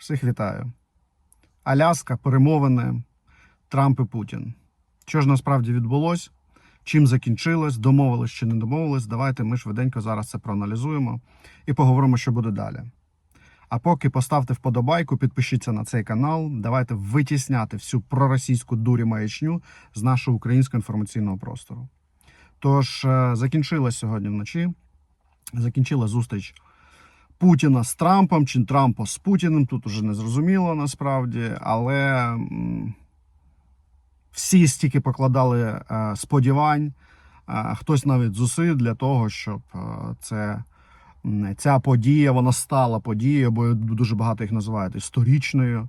Всіх вітаю. Аляска, перемовини, Трамп і Путін. Що ж насправді відбулось? Чим закінчилось, домовились чи не домовились? Давайте ми швиденько зараз це проаналізуємо і поговоримо, що буде далі. А поки поставте вподобайку, підпишіться на цей канал. Давайте витісняти всю проросійську дурі маячню з нашого українського інформаційного простору. Тож, е, закінчилась сьогодні вночі. Закінчила зустріч Путіна з Трампом чи Трампа з Путіним. Тут уже не зрозуміло насправді, але всі стільки покладали е, сподівань, е, хтось навіть зусиль для того, щоб е, це. Ця подія вона стала подією, бо дуже багато їх називають історичною.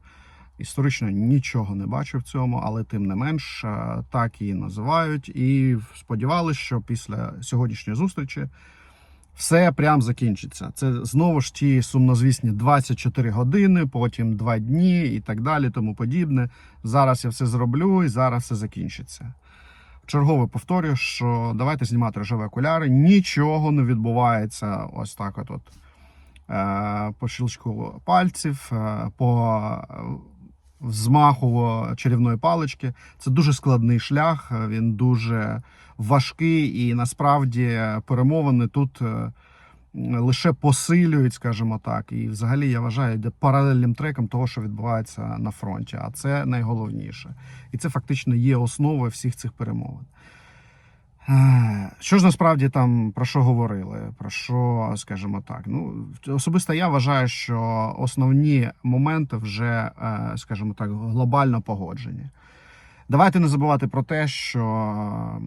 Історично нічого не бачу в цьому, але тим не менш так її називають. І сподівалися, що після сьогоднішньої зустрічі все прям закінчиться. Це знову ж ті сумнозвісні 24 години, потім 2 дні і так далі, тому подібне. Зараз я все зроблю і зараз все закінчиться. Чергове повторюю, що давайте знімати рожеві окуляри. Нічого не відбувається ось так. От, от е, по щелчку пальців, е, по взмаху чарівної палички. Це дуже складний шлях, е, він дуже важкий, і насправді перемовини тут е, лише посилюють, скажімо так. І взагалі я вважаю, йде паралельним треком того, що відбувається на фронті. А це найголовніше. І це фактично є основою всіх цих перемовин. Е, Що ж насправді там про що говорили? Про що, скажімо так? Ну особисто я вважаю, що основні моменти вже, е, скажімо так, глобально погоджені. Давайте не забувати про те, що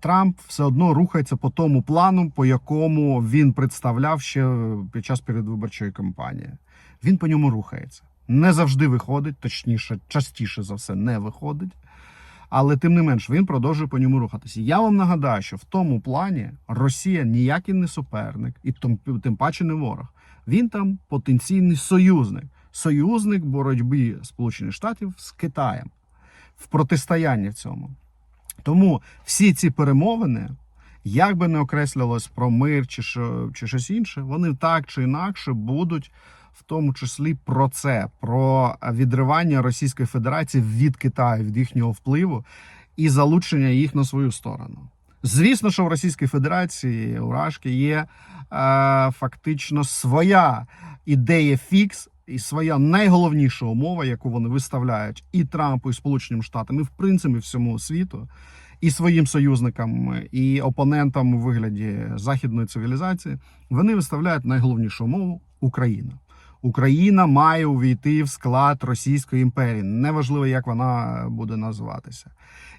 Трамп все одно рухається по тому плану, по якому він представляв ще під час передвиборчої кампанії. Він по ньому рухається. Не завжди виходить, точніше, частіше за все, не виходить. Але тим не менш він продовжує по ньому рухатися. Я вам нагадаю, що в тому плані Росія ніякий не суперник, і тим, паче не ворог. Він там потенційний союзник, союзник боротьби Сполучених Штатів з Китаєм в протистоянні в цьому. Тому всі ці перемовини, як би не окреслювалось про мир чи, що, чи щось інше, вони так чи інакше будуть в тому числі про це, про відривання Російської Федерації від Китаю, від їхнього впливу і залучення їх на свою сторону. Звісно, що в Російській Федерації у Рашки є е, фактично своя ідея фікс і своя найголовніша умова, яку вони виставляють і Трампу, і Сполученим Штатам, і в принципі всьому світу, і своїм союзникам, і опонентам у вигляді західної цивілізації. Вони виставляють найголовнішу умову Україна. Україна має увійти в склад Російської імперії. Неважливо, як вона буде називатися.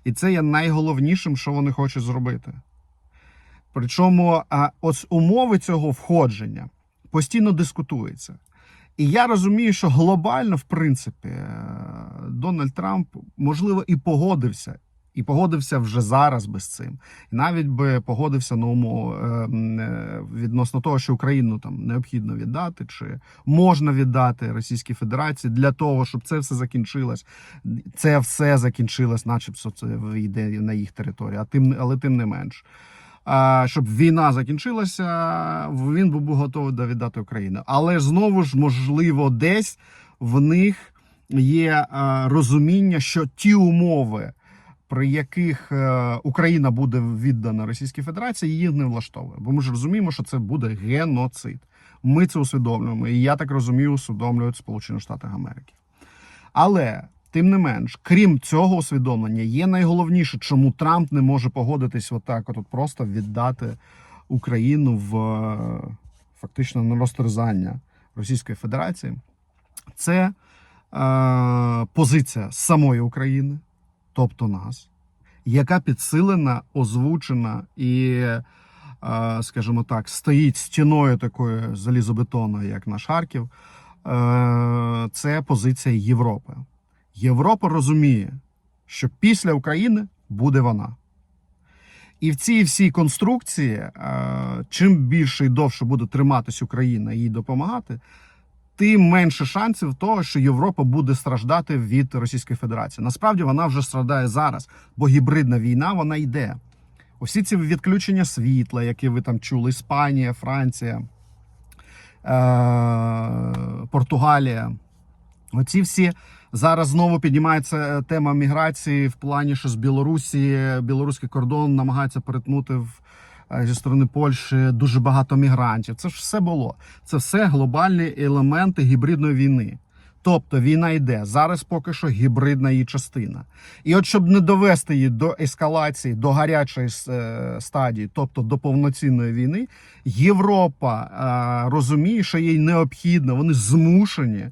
І це є найголовнішим, що вони хочуть зробити. Причому ось умови цього входження постійно дискутуються. І я розумію, що глобально, в принципі, е, Дональд Трамп, можливо, і погодився. І погодився вже зараз без цим. І навіть би погодився на умову е, е, відносно того, що Україну там необхідно віддати, чи можна віддати Російській Федерації для того, щоб це все закінчилось. Це все закінчилось, начебто це йде на їх територію, а тим, але тим не менш. Щоб війна закінчилася, він був би готовий до віддати Україну. Але знову ж, можливо, десь в них є розуміння, що ті умови, при яких е, Україна буде віддана Російській Федерації, її не влаштовує. Бо ми ж розуміємо, що це буде геноцид. Ми це усвідомлюємо, і я так розумію, усвідомлюють Сполучені Штати Америки. Але тим не менш, крім цього усвідомлення, є найголовніше, чому Трамп не може погодитись отак, от просто віддати Україну в е, фактично на розтерзання Російської Федерації. Це е, позиція самої України, тобто нас, яка підсилена, озвучена і, скажімо так, стоїть стіною такою залізобетонною, як наш Харків. Е, Це позиція Європи. Європа розуміє, що після України буде вона. І в цій всій конструкції, е, чим більше і довше буде триматись Україна і їй допомагати, тим менше шансів того, що Європа буде страждати від Російської Федерації. Насправді вона вже страждає зараз, бо гібридна війна вона йде. Усі ці відключення світла, які ви там чули, Іспанія, Франція, е- Португалія. Оці всі зараз знову піднімається е, тема міграції в плані, що з Білорусі білоруський кордон намагаються перетнути в зі сторони Польщі дуже багато мігрантів. Це ж все було. Це все глобальні елементи гібридної війни. Тобто війна йде зараз, поки що гібридна її частина. І от щоб не довести її до ескалації, до гарячої е, стадії, тобто до повноцінної війни, Європа е, розуміє, що їй необхідно, вони змушені.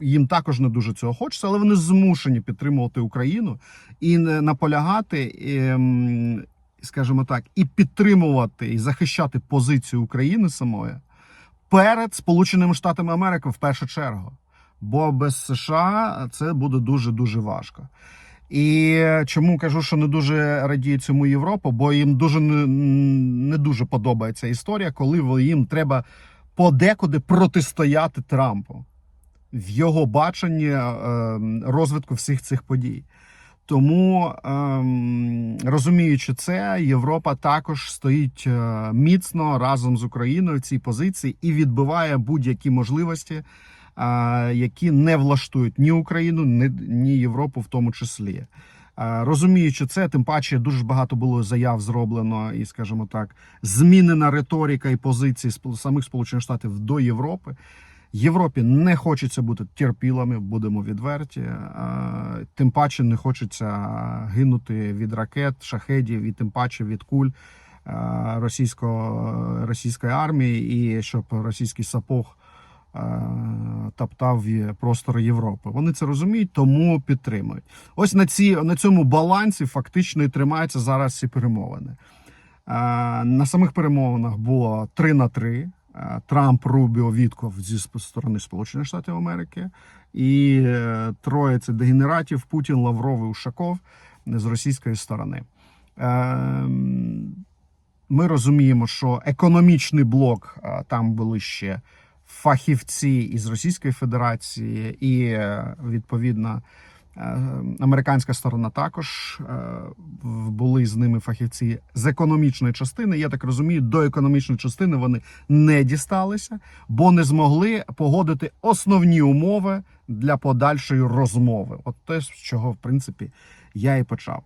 Їм також не дуже цього хочеться, але вони змушені підтримувати Україну і наполягати, ем, скажімо так, і підтримувати і захищати позицію України самої перед Сполученими Штатами Америки в першу чергу. Бо без США це буде дуже дуже важко. І чому кажу, що не дуже радіє цьому Європа, бо їм дуже не, дуже подобається історія, коли їм треба подекуди протистояти Трампу в його баченні е, розвитку всіх цих подій. Тому, ем, розуміючи це, Європа також стоїть е, міцно разом з Україною в цій позиції і відбиває будь-які можливості, е, які не влаштують ні Україну, ні, Європу, в тому числі. Е, Розуміючи це, тим паче дуже багато було заяв зроблено, і, скажімо так, змінена риторика і позиції самих Сполучених Штатів до Європи. Європі не хочеться бути терпілами, будемо відверті. Е, Тим паче не хочеться гинути від ракет, шахедів і тим паче від куль е, російського, російської армії, і щоб російський сапог е, топтав простори Європи. Вони це розуміють, тому підтримують. Ось на ці на цьому балансі фактично і тримаються зараз ці перемовини. На самих перемовинах було 3 на 3. Е, Трамп, Рубіо, Вітков зі сторони Сполучених Штатів Америки, і е, троє це дегенератів Путін, Лавров і Ушаков з російської сторони. Ем, Ми розуміємо, що економічний блок е, там були ще фахівці із Російської Федерації, і відповідно американська сторона також е, були з ними фахівці з економічної частини. Я так розумію, до економічної частини вони не дісталися, бо не змогли погодити основні умови для подальшої розмови. От те, з чого в принципі я і почав.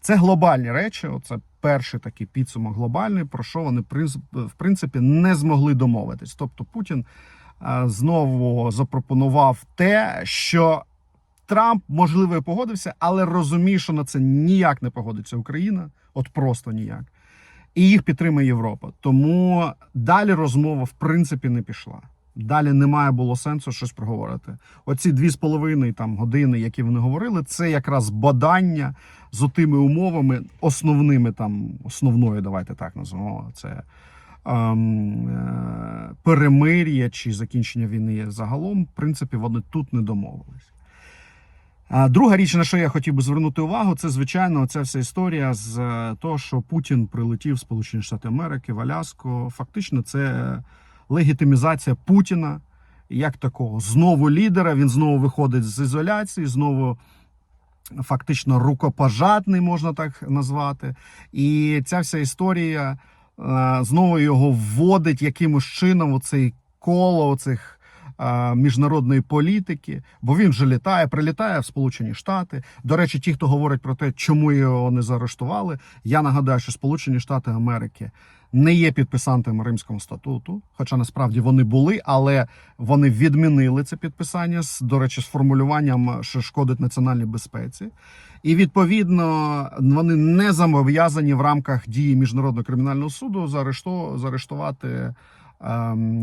Це глобальні речі. Оце перший такий підсумок глобальний, про що вони в принципі не змогли домовитись. Тобто Путін е, знову запропонував те, що Трамп можливо і погодився, але розуміє, що на це ніяк не погодиться Україна, от просто ніяк. І їх підтримує Європа. Тому далі розмова в принципі не пішла. Далі немає було сенсу щось проговорити. Оці дві з половиною там години, які вони говорили, це якраз бадання з отими умовами, основними там основною, давайте так назвемо це. ем, е, Перемир'я чи закінчення війни загалом, в принципі, вони тут не домовились. Друга річ, на що я хотів би звернути увагу, це звичайно ця вся історія з е, того, що Путін прилетів в Сполучені Штати Америки в Аляску. Фактично, це легітимізація Путіна як такого знову лідера. Він знову виходить з ізоляції, знову фактично рукопожатний, можна так назвати. І ця вся історія е, знову його вводить якимось чином у цей коло цих міжнародної політики, бо він вже літає, прилітає в Сполучені Штати. До речі, ті, хто говорить про те, чому його не заарештували, я нагадаю, що Сполучені Штати Америки не є підписантами Римського статуту, хоча насправді вони були, але вони відмінили це підписання з до речі, з формулюванням, що шкодить національній безпеці. І відповідно вони не зобов'язані в рамках дії міжнародного кримінального суду заарешту- заарештувати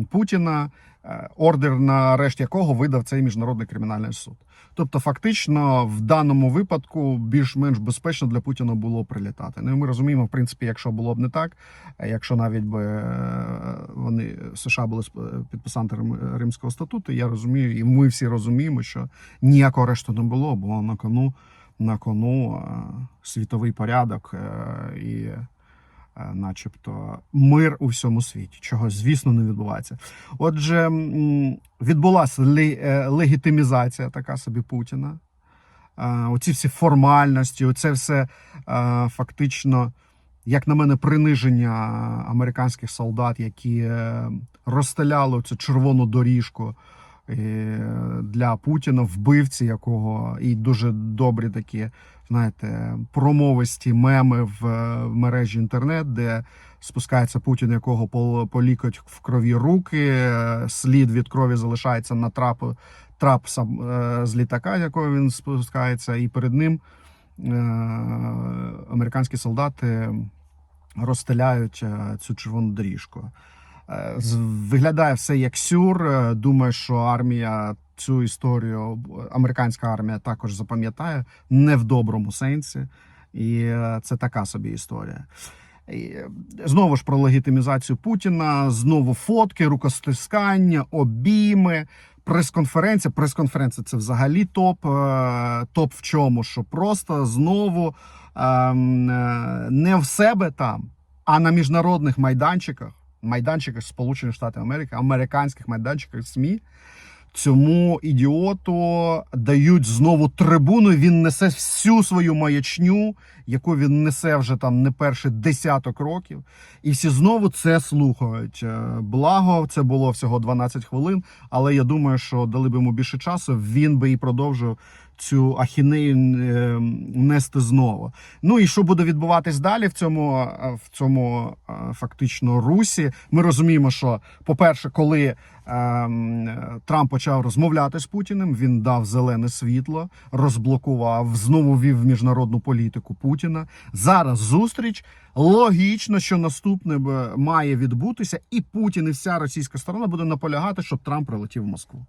Путіна, е, ордер на арешт якого видав цей міжнародний кримінальний суд. Тобто, фактично, в даному випадку більш-менш безпечно для Путіна було прилітати. Ну ми розуміємо, в принципі, якщо було б не так, якщо навіть би е, вони США були підписантами Рим- Римського статуту, я розумію, і ми всі розуміємо, що ніякого арешту не було, бо на кону на кону е, світовий порядок і, начебто, мир у всьому світі, чого звісно не відбувається. Отже, відбулася е, легітимізація така собі Путіна. Е, Оці всі формальності, оце все е, фактично, як на мене, приниження американських солдат, які е, розстеляли цю червону доріжку е, для Путіна, вбивці якого і дуже добрі такі, знаєте, промовисті меми в, е, мережі інтернет, де спускається Путін, якого по, по в крові руки, е, слід від крові залишається на трапу. Трап сам е, з літака, якого він спускається, і перед ним американські солдати розстеляють цю червону доріжку. Виглядає все як сюр. Думаю, що армія цю історію, американська армія також запам'ятає не в доброму сенсі. І е, це така собі історія. Е, знову ж про легітимізацію Путіна, знову фотки, рукостискання, обійми, прес-конференція. Прес-конференція це взагалі топ. Е, Топ в чому? Що просто знову ем, не в себе там, а на міжнародних майданчиках, майданчиках Сполучених Штатів Америки, американських майданчиках СМІ. Цьому ідіоту дають знову трибуну. Він несе всю свою маячню, яку він несе вже там не перший десяток років, і всі знову це слухають. Е, Благо, це було всього 12 хвилин, але я думаю, що дали б йому більше часу. Він би і продовжив цю ахінею е, нести знову. Ну і що буде відбуватись далі в цьому, е, в цьому е, фактично русі? Ми розуміємо, що, по-перше, коли Трамп почав розмовляти з Путіним, він дав зелене світло, розблокував, знову вів міжнародну політику Путіна. Зараз зустріч. Логічно, що наступне має відбутися, і Путін і вся російська сторона буде наполягати, щоб Трамп прилетів в Москву.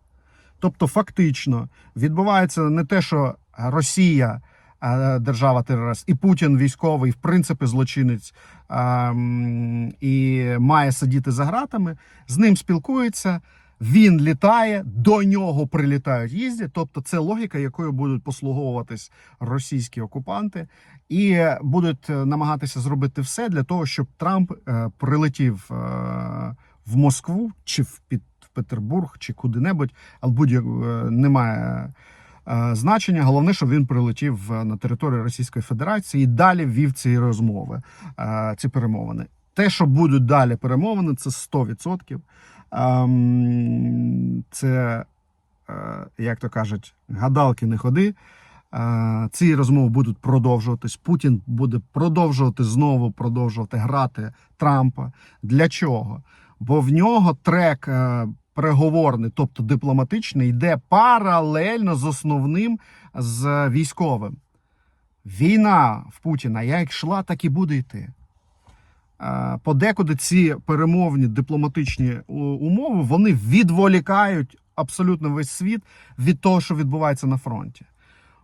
Тобто, фактично відбувається не те, що Росія е, держава терорист, і Путін військовий, в принципі, злочинець ем, і має сидіти за ґратами. З ним спілкуються. Він літає, до нього прилітають їздять. Тобто, це логіка, якою будуть послуговуватись російські окупанти, і будуть е, намагатися зробити все для того, щоб Трамп е, прилетів в Москву чи в під Петербург, чи куди-небудь, але будь-як е, немає е, значення. Головне, щоб він прилетів е, на територію Російської Федерації і далі вів ці розмови, ці перемовини. Те, що будуть далі перемовини, це 100%. Ем, Це, як то кажуть, гадалки не ходи. Ці розмови будуть продовжуватись. Путін буде продовжувати знову продовжувати грати Трампа. Для чого? Бо в нього трек переговорний, тобто дипломатичний, йде паралельно з основним з військовим. Війна в Путіна як йшла, так і буде йти. Е, Подекуди ці перемовні дипломатичні умови вони відволікають абсолютно весь світ від того, що відбувається на фронті.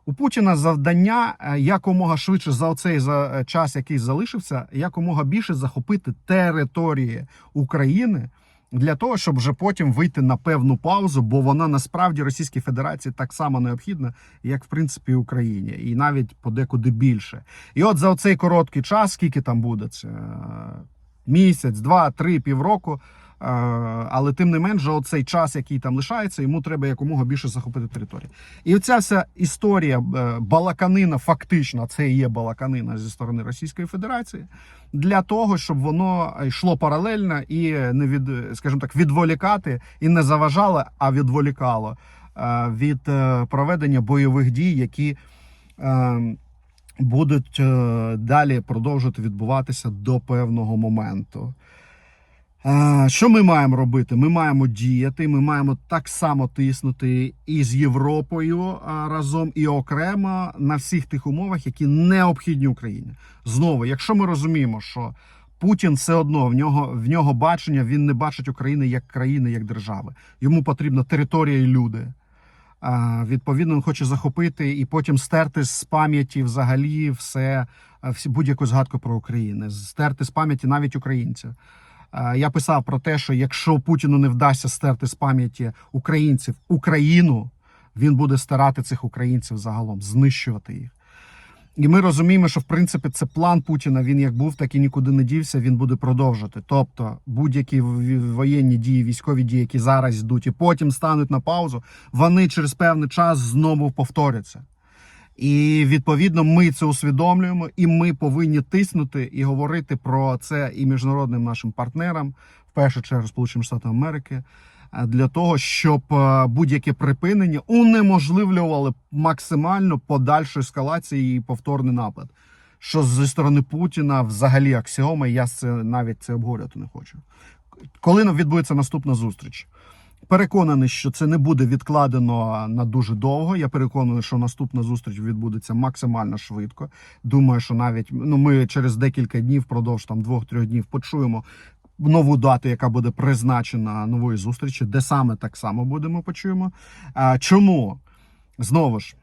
У Путіна завдання е, якомога швидше за цей е, час, який залишився, якомога більше захопити території України для того, щоб вже потім вийти на певну паузу, бо вона насправді Російській Федерації так само необхідна, як в принципі Україні, і навіть подекуди більше. І от за цей короткий час, скільки там буде це е, місяць, два, три, півроку. Е, Але тим не менше, оцей час, який там лишається, йому треба якомога більше захопити території. І оця вся історія е, балаканина, фактично, це є балаканина зі сторони Російської Федерації, для того, щоб воно йшло паралельно і не від, скажімо так, відволікати і не заважало, а відволікало е, від проведення бойових дій, які будуть далі продовжувати відбуватися до певного моменту. Що ми маємо робити? Ми маємо діяти, ми маємо так само тиснути і з Європою разом, і окремо на всіх тих умовах, які необхідні Україні. Знову, якщо ми розуміємо, що Путін все одно в нього в нього бачення, він не бачить України як країни, як держави. Йому потрібна територія і люди. Відповідно, він хоче захопити і потім стерти з пам'яті взагалі все, будь-яку згадку про Україну, стерти з пам'яті навіть українців. Е, Я писав про те, що якщо Путіну не вдасться стерти з пам'яті українців Україну, він буде стирати цих українців загалом, знищувати їх. І ми розуміємо, що в принципі це план Путіна. Він як був, так і нікуди не дівся. Він буде продовжувати. Тобто будь-які воєнні дії, військові дії, які зараз йдуть, і потім стануть на паузу, вони через певний час знову повторяться. І відповідно ми це усвідомлюємо, і ми повинні тиснути і говорити про це і міжнародним нашим партнерам, в першу чергу Сполученим Штатам Америки, е, для того, щоб е, будь-яке припинення унеможливлювали максимально подальшу ескалацію і повторний напад. Що зі сторони Путіна взагалі аксіома, я це навіть це обговорювати не хочу. Коли відбудеться наступна зустріч? Переконаний, що це не буде відкладено на дуже довго. Я переконаний, що наступна зустріч відбудеться максимально швидко. Думаю, що навіть ну ми через декілька днів, впродовж там двох-трьох днів, почуємо нову дату, яка буде призначена нової зустрічі, де саме так само будемо почуємо. Чому знову ж?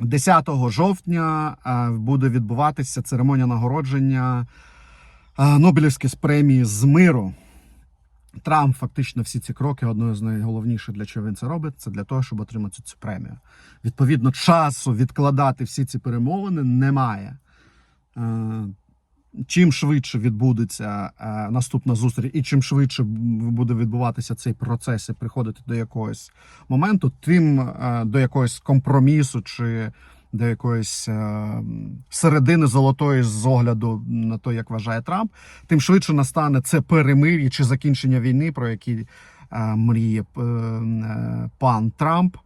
10 жовтня буде відбуватися церемонія нагородження Нобелівської премії з миру. Трамп фактично всі ці кроки одне з найголовніших, для чого він це робить, це для того, щоб отримати цю премію. Відповідно, часу відкладати всі ці перемовини немає. Е, Чим швидше відбудеться е, наступна зустріч, і чим швидше буде відбуватися цей процес і приходити до якогось моменту, тим е, до якогось компромісу чи до якоїсь е, середини золотої з огляду на те, як вважає Трамп, тим швидше настане це перемир'я чи закінчення війни, про які е, мріє е, пан Трамп.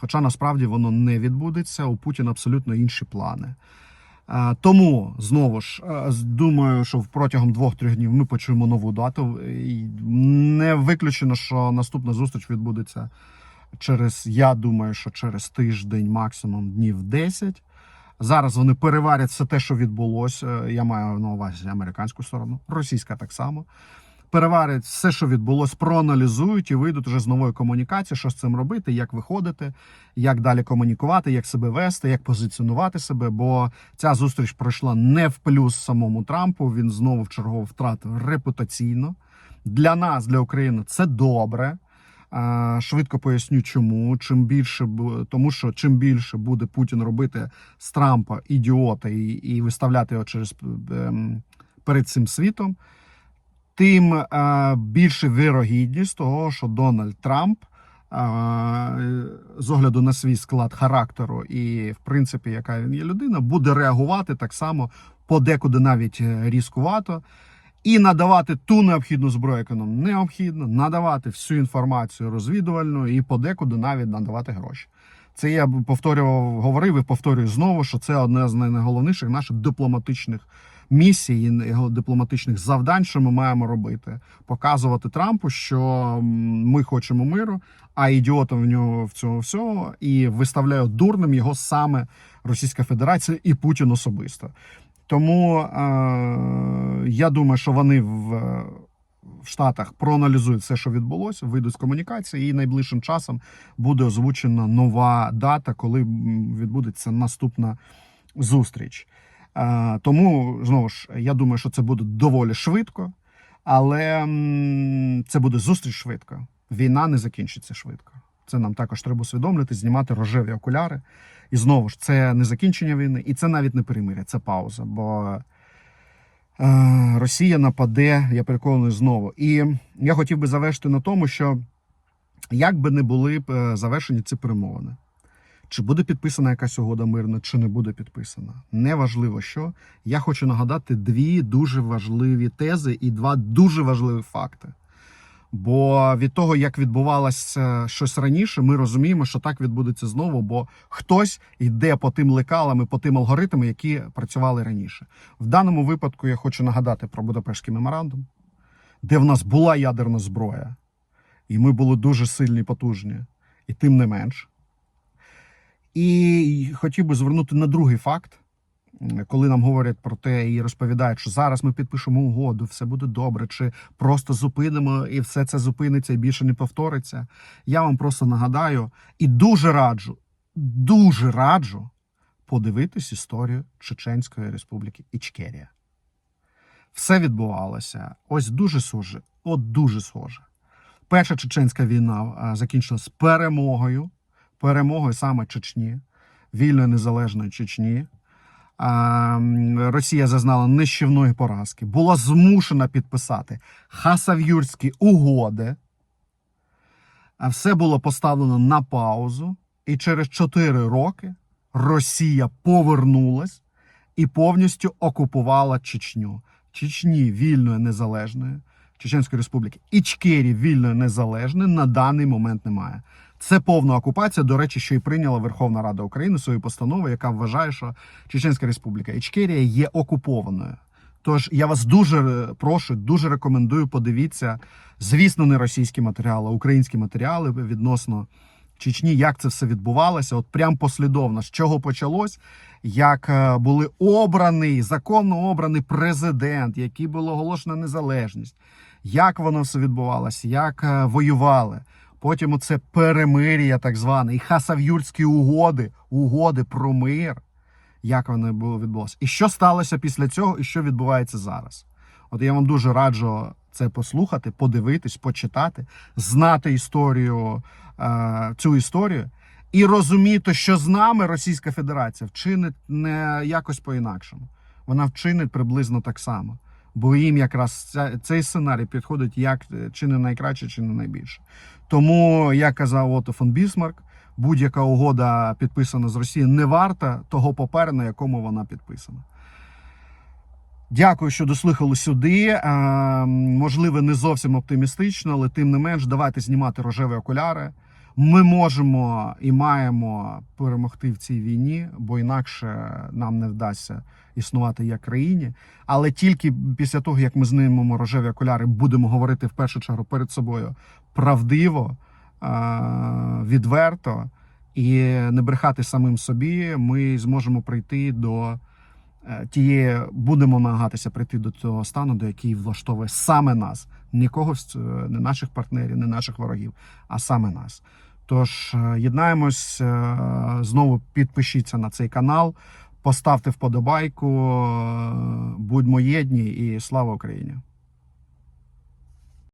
Хоча насправді воно не відбудеться. У Путіна абсолютно інші плани. Тому знову ж думаю, що протягом двох-трьох днів ми почуємо нову дату. І Не виключено, що наступна зустріч відбудеться через, я думаю, що через тиждень, максимум днів 10. Зараз вони переварять все те, що відбулося. Я маю на увазі американську сторону, російська так само. Переварять все, що відбулося, проаналізують і вийдуть вже з новою комунікацією, що з цим робити, як виходити, як далі комунікувати, як себе вести, як позиціонувати себе. Бо ця зустріч пройшла не в плюс самому Трампу. Він знову в чергово втратив репутаційно. Для нас, для України, це добре. Швидко поясню, чому. Чим більше тому, що чим більше буде Путін робити з Трампа ідіота і, і виставляти його через ем, перед цим світом, тим е, більше вірогідність того, що Дональд Трамп. З огляду на свій склад характеру і, в принципі, яка він є людина, буде реагувати так само, подекуди навіть різкувато, і надавати ту необхідну зброю, яку нам необхідно, надавати всю інформацію розвідувальну і подекуди навіть надавати гроші. Це я повторював, говорив і повторюю знову, що це одне з найголовніших наших дипломатичних місій, і дипломатичних завдань, що ми маємо робити. Показувати Трампу, що ми хочемо миру, а ідіотом в нього в цьому всього і виставляє дурним його саме Російська Федерація і Путін особисто. Тому е, я думаю, що вони в, в Штатах проаналізують все, що відбулося, вийдуть з комунікації, і найближчим часом буде озвучена нова дата, коли відбудеться наступна зустріч. Е, тому знову ж я думаю, що це буде доволі швидко, але м, це буде зустріч швидко. Війна не закінчиться швидко. Це нам також треба усвідомлювати, знімати рожеві окуляри. І знову ж це не закінчення війни, і це навіть не перемиря, це пауза. Бо е, Росія нападе, я переконаний знову. І я хотів би завершити на тому, що як би не були е, завершені ці перемовини, чи буде підписана якась угода мирна, чи не буде підписана. Неважливо що. Я хочу нагадати дві дуже важливі тези і два дуже важливі факти. Бо від того, як відбувалося щось раніше, ми розуміємо, що так відбудеться знову, бо хтось йде по тим лекалам і по тим алгоритмам, які працювали раніше. В даному випадку я хочу нагадати про Будапештський меморандум, де в нас була ядерна зброя, і ми були дуже сильні потужні, і тим не менш. І хотів би звернути на другий факт, коли нам говорять про те і розповідають, що зараз ми підпишемо угоду, все буде добре, чи просто зупинимо і все це зупиниться і більше не повториться. Я вам просто нагадаю і дуже раджу, дуже раджу подивитись історію Чеченської Республіки Ічкерія. Все відбувалося ось дуже схоже, от дуже схоже. Перша чеченська війна а, закінчилась перемогою, перемогою саме Чечні, вільної незалежної Чечні. А, м, Росія зазнала нищівної поразки, була змушена підписати хасав'юрські угоди. А все було поставлено на паузу, і через 4 роки Росія повернулась і повністю окупувала Чечню. Чечні вільною незалежною, Чеченської Республіки Ічкерії вільної незалежної на даний момент немає. Це повна окупація. До речі, що і прийняла Верховна Рада України свою постанову, яка вважає, що Чеченська Республіка Ічкерія є окупованою. Тож я вас дуже прошу, дуже рекомендую. Подивіться, звісно, не російські матеріали, а українські матеріали відносно Чечні, як це все відбувалося. От прям послідовно з чого почалось, як е, були обраний законно обраний президент, який було оголошена незалежність, як воно все відбувалося, як е, воювали. Потім оце перемир'я, так зване, і хасав'юрські угоди, угоди про мир. Як воно було відбулося? І що сталося після цього, і що відбувається зараз? От я вам дуже раджу це послухати, подивитись, почитати, знати історію, е, цю історію і розуміти, що з нами Російська Федерація вчинить не якось по-інакшому. Вона вчинить приблизно так само. Бо їм якраз цей сценарій підходить як е, чи не найкраще, чи не найбільше. Тому, як казав Отто фон Бісмарк, будь-яка угода підписана з Росією не варта того паперу, на якому вона підписана. Дякую, що дослухали сюди. Е, можливо, не зовсім оптимістично, але тим не менш, давайте знімати рожеві окуляри. Ми можемо і маємо перемогти в цій війні, бо інакше нам не вдасться існувати як країні. Але тільки після того, як ми знімемо рожеві окуляри, будемо говорити в першу чергу перед собою правдиво, е, відверто і не брехати самим собі, ми зможемо прийти до е, тієї, будемо намагатися прийти до того стану, до який влаштовує саме нас, нікого з- не наших партнерів, не наших ворогів, а саме нас. Тож е, єднаємось, е, знову підпишіться на цей канал, поставте вподобайку, е, будьмо єдні і слава Україні!